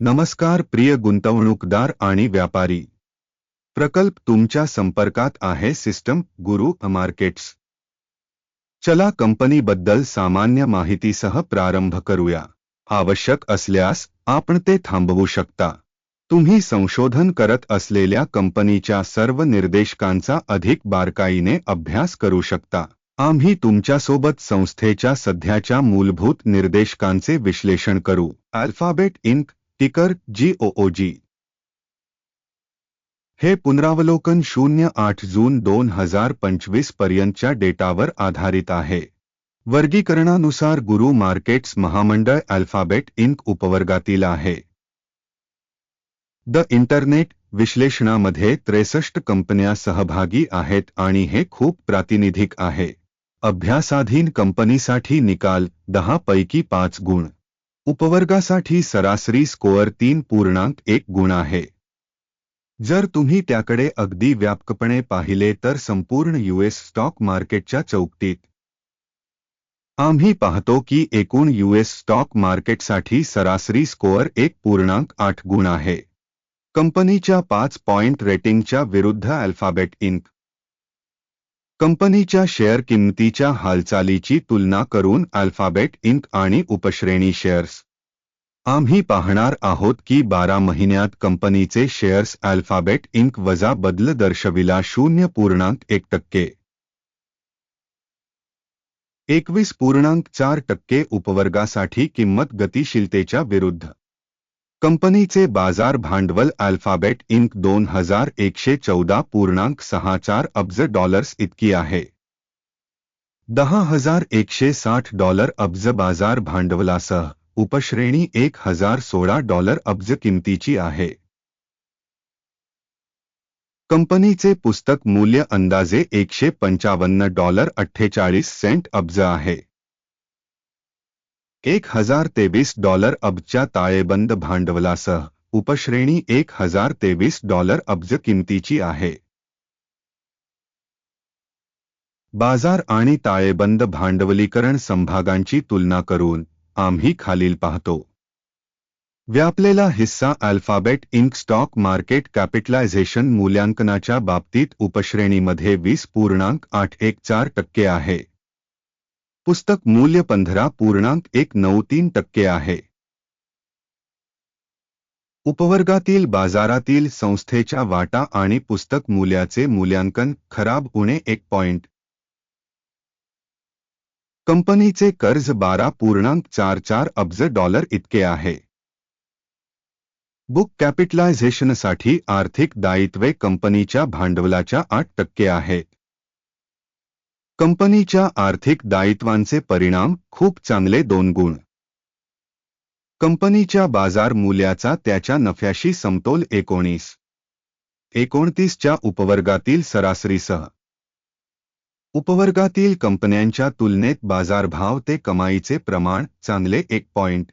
नमस्कार प्रिय गुंतवणूकदार आणि व्यापारी. प्रकल्प तुमच्या संपर्कात आहे सिस्टम गुरु मार्केट्स. चला कंपनीबद्दल सामान्य माहितीसह प्रारंभ करूया. आवश्यक असल्यास आपण ते थांबवू शकता. तुम्ही संशोधन करत असलेल्या कंपनीच्या सर्व निर्देशकांचा अधिक बारकाईने अभ्यास करू शकता. आम्ही तुमच्यासोबत संस्थेच्या सध्याच्या मूलभूत निर्देशकांचे विश्लेषण करू. अल्फाबेट इंक टिकर जीओओजी हे पुनरावलोकन शून्य आठ जून दोन हजार पंचवीस पर्यंतच्या डेटावर आधारित आहे. वर्गीकरणानुसार गुरु मार्केट्स महामंडळ अल्फाबेट इंक उपवर्गातील आहे. द इंटरनेट विश्लेषणामध्ये त्रेसष्ट कंपन्या सहभागी आहेत आणि हे खूप प्रातिनिधिक आहे. अभ्यासाधीन कंपनीसाठी निकाल दहा पैकी पाच गुण. उपवर्गासाठी सरासरी स्कोअर तीन पूर्णांक एक गुण आहे. जर तुम्ही त्याकडे अगदी व्यापकपणे पाहिले तर संपूर्ण यूएस स्टॉक मार्केटच्या चौकटीत. आम्ही पाहतो की एकूण यूएस स्टॉक मार्केटसाठी सरासरी स्कोअर एक पूर्णांक आठ गुण आहे. कंपनीच्या पाच पॉइंट रेटिंगच्या विरुद्ध अल्फाबेट इंक. कंपनीच्या शेअर किंमतीच्या हालचालीची तुलना करून अल्फाबेट इंक आणि उपश्रेणी शेअर्स. आम्ही पाहणार आहोत की बारा महिन्यात कंपनीचे शेअर्स अल्फाबेट इंक वजा बदल दर्शविला शून्य पूर्णांक एक टक्के. एकवीस पूर्णांक चार टक्के उपवर्गासाठी किंमत गतिशीलतेच्या विरुद्ध. कंपनीचे बाजार भांडवल अल्फाबेट इंक दोन हजार एकशे चौदा पूर्णांक सहा चार अब्ज डॉलर्स इतकी आहे. दहा हजार एकशे साठ डॉलर अब्ज बाजार भांडवलासह उपश्रेणी एक हजार सोळा डॉलर अब्ज किमतीची आहे. कंपनीचे पुस्तक मूल्य अंदाजे एकशे पंचावन्न डॉलर अठ्ठेचाळीस सेंट अब्ज आहे. एक हजार तेवीस डॉलर अब्जच्या ताळेबंद भांडवलासह उपश्रेणी एक हजार तेवीस डॉलर अब्ज किमतीची आहे. बाजार आणि ताळेबंद भांडवलीकरण संभागांची तुलना करून आम्ही खालील पाहतो. व्यापलेला हिस्सा Alphabet Inc stock market capitalisation मूल्यांकनाच्या बाबतीत उपश्रेणीमध्ये वीस पूर्णांक आठ एक चार टक्के आहे. पुस्तक मूल्य पंधरा पूर्णांक एक नऊ तीन टक्के आहे. उपवर्गातील बाजारातील संस्थेच्या वाटा आणि पुस्तक मूल्याचे मूल्यांकन खराब उणे एक पॉइंट. कंपनीचे कर्ज बारा पूर्णांक चार चार अब्ज डॉलर इतके आहे. बुक कॅपिटलायझेशनसाठी आर्थिक दायित्वे कंपनीच्या भांडवलाच्या आठ टक्के आहेत कंपनीच्या आर्थिक दायित्वांचे परिणाम खूप चांगले दोन गुण. कंपनीच्या बाजार मूल्याचा त्याच्या नफ्याशी समतोल एकोणीस. एकोणतीसच्या उपवर्गातील सरासरीसह उपवर्गातील कंपन्यांच्या तुलनेत बाजारभाव ते कमाईचे प्रमाण चांगले एक पॉइंट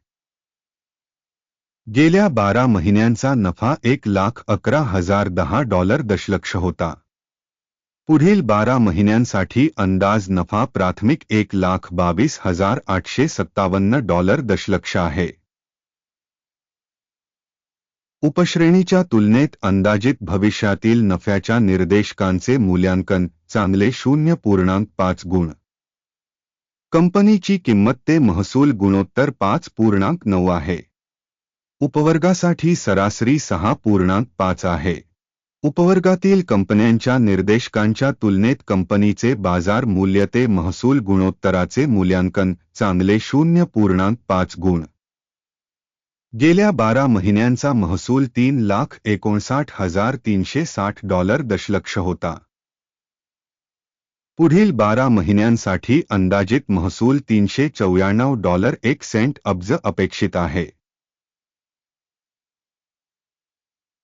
गेल्या बारा महिन्यांचा नफा एक लाख अकरा हजार दहा डॉलर दशलक्ष होता. पुढील बारा महिन्यांसाठी अंदाज नफा प्राथमिक एक लाख बावीस हजार आठशे सत्तावन्न डॉलर दशलक्ष आहे. उपश्रेणीच्या तुलनेत अंदाजित भविष्यातील नफ्याच्या निर्देशकांचे मूल्यांकन चांगले शून्य पूर्णांक पाच गुण. कंपनीची किंमत ते महसूल गुणोत्तर पाच पूर्णांक नऊ आहे. उपवर्गासाठी सरासरी सहा पूर्णांक पाच आहे. उपवर्गातील कंपन्यांच्या निर्देशकांच्या तुलनेत कंपनीचे बाजार मूल्य ते महसूल गुणोत्तराचे मूल्यांकन चांगले शून्य पूर्णांक पाच गुण. गेल्या बारा महिन्यांचा महसूल तीन लाख एकोणसाठ हजार तीनशे साठ डॉलर दशलक्ष होता. पुढील बारा महिन्यांसाठी अंदाजित महसूल तीनशे चौऱ्याण्णव डॉलर एक सेंट अब्ज अपेक्षित आहे.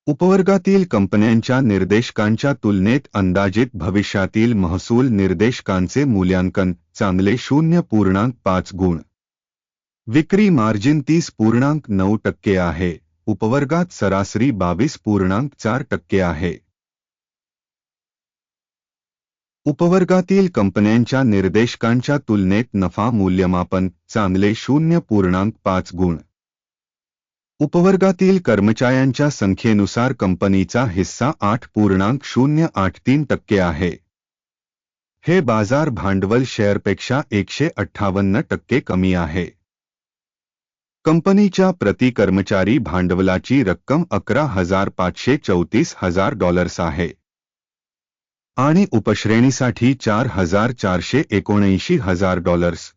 उपवर्गातील कंपन्यांच्या निर्देशकांच्या तुलनेत अंदाजित भविष्यातील महसूल निर्देशकांचे मूल्यांकन चांगले शून्य पूर्णांक पाच गुण. विक्री मार्जिन तीस पूर्णांक नऊ टक्के आहे. उपवर्गात सरासरी बावीस पूर्णांक चार टक्के आहे. उपवर्गातील कंपन्यांच्या निर्देशकांच्या तुलनेत नफा मूल्यमापन चांगले शून्य पूर्णांक पाच गुण. उपवर्गातील कर्मचाऱ्यांच्या संख्येनुसार कंपनीचा हिस्सा आठ पूर्णांक शून्य आठ तीन टक्के आहे. हे बाजार भांडवल शेअरपेक्षा एकशे अठ्ठावन्न टक्के कमी आहे. कंपनीच्या प्रति कर्मचारी भांडवलाची रक्कम अकरा हजार पाचशे चौतीस हजार डॉलर्स आहे. आणि उपश्रेणीसाठी चार हजार चारशे एकोणऐंशी हजार डॉलर्स.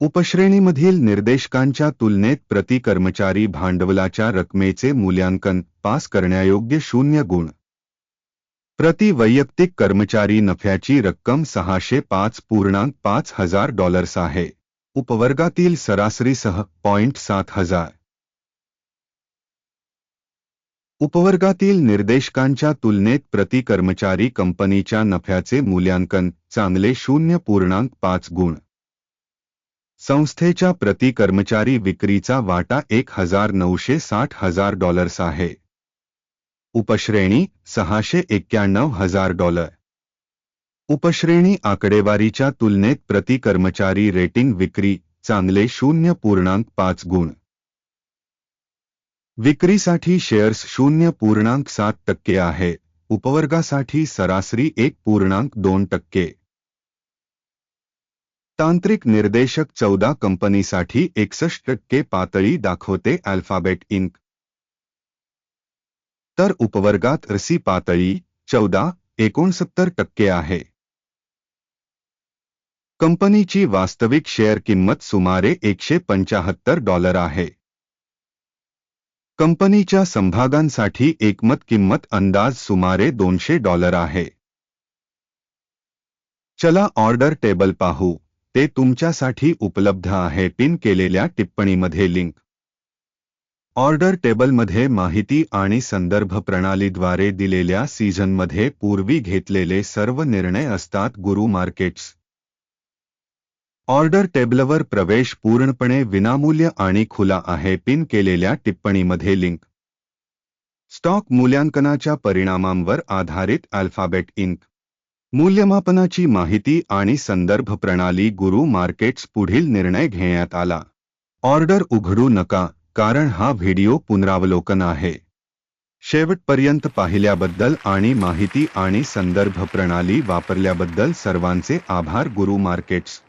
उपश्रेणीमधील निर्देशकांच्या तुलनेत प्रति कर्मचारी भांडवलाच्या रकमेचे मूल्यांकन पास करण्यायोग्य शून्य गुण. प्रति वैयक्तिक कर्मचारी नफ्याची रक्कम सहाशे पाच पूर्णांक पाच हजार डॉलर्स आहे. उपवर्गातील सरासरीसह पॉइंट सात हजार. उपवर्गातील निर्देशकांच्या तुलनेत प्रति कर्मचारी कंपनीच्या नफ्याचे मूल्यांकन चांगले शून्य पूर्णांक पाच गुण. संस्थेच्या प्रति कर्मचारी विक्रीचा वाटा एक हजार नऊशे साठ हजार डॉलर्स आहे. उपश्रेणी सहाशे एक्क्याण्णव हजार डॉलर. उपश्रेणी आकडेवारीच्या तुलनेत प्रति कर्मचारी रेटिंग विक्री चांगले शून्य पूर्णांक पाच गुण. विक्रीसाठी शेअर्स शून्य पूर्णांक सात टक्के आहे उपवर्गासाठी सरासरी एक पूर्णांक दोन टक्के. तांत्रिक निर्देशक चौदा कंपनीसाठी एकसष्ट टक्के पातळी दाखवते अल्फ़ाबेट इंक. तर उपवर्गात रसी पातळी चौदा, एकोणसत्तर टक्के आहे. कंपनीची वास्तविक शेअर किंमत सुमारे एकशे पंचाहत्तर डॉलर आहे. कंपनीच्या समभागांसाठी एकमत किंमत अंदाज सुमारे दोनशे डॉलर आहे. चला ऑर्डर टेबल पाहू. ते तुमच्यासाठी उपलब्ध आहे पिन केलेल्या टिप्पणीमध्ये लिंक. ऑर्डर टेबलमध्ये माहिती आणि संदर्भ प्रणालीद्वारे दिलेल्या सीझनमध्ये पूर्वी घेतलेले सर्व निर्णय असतात गुरु मार्केट्स. ऑर्डर टेबलवर प्रवेश पूर्णपणे विनामूल्य आणि खुला आहे पिन केलेल्या टिप्पणीमध्ये लिंक. स्टॉक मूल्यांकनाच्या परिणामांवर आधारित अल्फाबेट इंक. मूल्यमापनाची माहिती आणि संदर्भ प्रणाली गुरु मार्केट्स पुढील निर्णय घेण्यात आला. ऑर्डर उघडू नका कारण हा व्हिडिओ पुनरावलोकन आहे. शेवटपर्यंत पाहिल्याबद्दल आणि माहिती आणि संदर्भ प्रणाली वापरल्याबद्दल सर्वांचे आभार गुरु मार्केट्स.